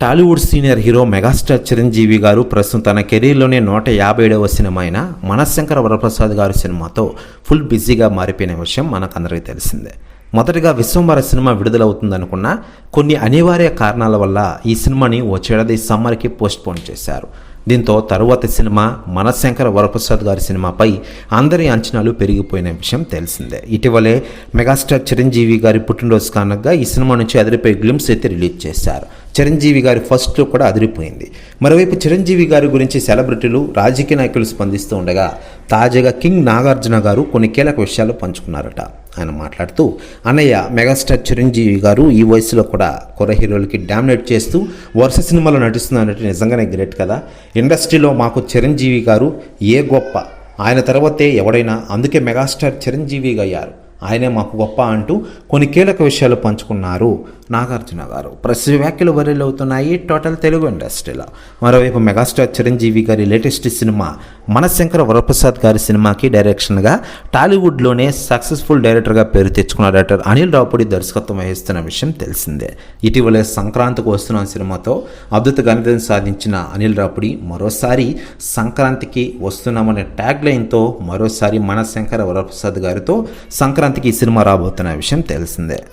Tollywood senior hero megastar Chiranjeevi గారు ప్రస్తుతం తన కెరీర్లోనే నూట యాభై ఏడవ సినిమా అయిన మనశంకర వరప్రసాద్ గారి సినిమాతో ఫుల్ బిజీగా మారిపోయిన విషయం మనకందరికీ తెలిసిందే. మొదటగా విశ్వంబర సినిమా విడుదలవుతుందనుకున్న కొన్ని అనివార్య కారణాల వల్ల ఈ సినిమాని వచ్చేడాది సమ్మర్కి పోస్ట్ పోన్ చేశారు. దీంతో తరువాతి సినిమా మనశంకర వరప్రసాద్ గారి సినిమాపై అందరి అంచనాలు పెరిగిపోయిన విషయం తెలిసిందే. ఇటీవలే మెగాస్టార్ చిరంజీవి గారి పుట్టినరోజు కారణంగా ఈ సినిమా నుంచి అదిరిపోయి గ్లిమ్స్ అయితే రిలీజ్ చేశారు. చిరంజీవి గారి ఫస్ట్ లుక్ కూడా అదిరిపోయింది. మరోవైపు చిరంజీవి గారి గురించి సెలబ్రిటీలు రాజకీయ నాయకులు స్పందిస్తూ ఉండగా తాజాగా కింగ్ నాగార్జున గారు కొన్ని కీలక విషయాలు పంచుకున్నారట. ఆయన మాట్లాడుతూ అన్నయ్య మెగాస్టార్ చిరంజీవి గారు ఈ వయసులో కూడా కుర్ర హీరోలకి డామినేట్ చేస్తూ వరుస సినిమాలో నటిస్తున్నారంటే నిజంగానే గ్రేట్ కదా. ఇండస్ట్రీలో మాకు చిరంజీవి గారు ఏ గొప్ప. ఆయన తర్వాతే ఎవడైనా అందుకే మెగాస్టార్ చిరంజీవిగా అయ్యారు. ఆయనే మాకు గొప్ప అంటూ కొన్ని కీలక విషయాలు పంచుకున్నారు. నాగార్జున గారు. ప్రస్తుత వ్యాఖ్యలు వైరల్ అవుతున్నాయి. టోటల్ తెలుగు ఇండస్ట్రీలో. మరోవైపు మెగాస్టార్ చిరంజీవి గారి లేటెస్ట్ సినిమా మనశంకర వరప్రసాద్ గారి సినిమాకి డైరెక్షన్గా టాలీవుడ్లోనే సక్సెస్ఫుల్ డైరెక్టర్గా పేరు తెచ్చుకున్న డైరెక్టర్ అనిల్ రావుపూడి దర్శకత్వం వహిస్తున్న విషయం తెలిసిందే. ఇటీవలే సంక్రాంతికి వస్తున్న సినిమాతో అద్భుత గణితం సాధించిన అనిల్ రావుపూడి మరోసారి సంక్రాంతికి వస్తున్నామనే ట్యాగ్ లైన్తో మరోసారి మనశంకర వరప్రసాద్ గారితో సంక్రాంతికి ఈ సినిమా రాబోతున్న విషయం తెలిసిందే.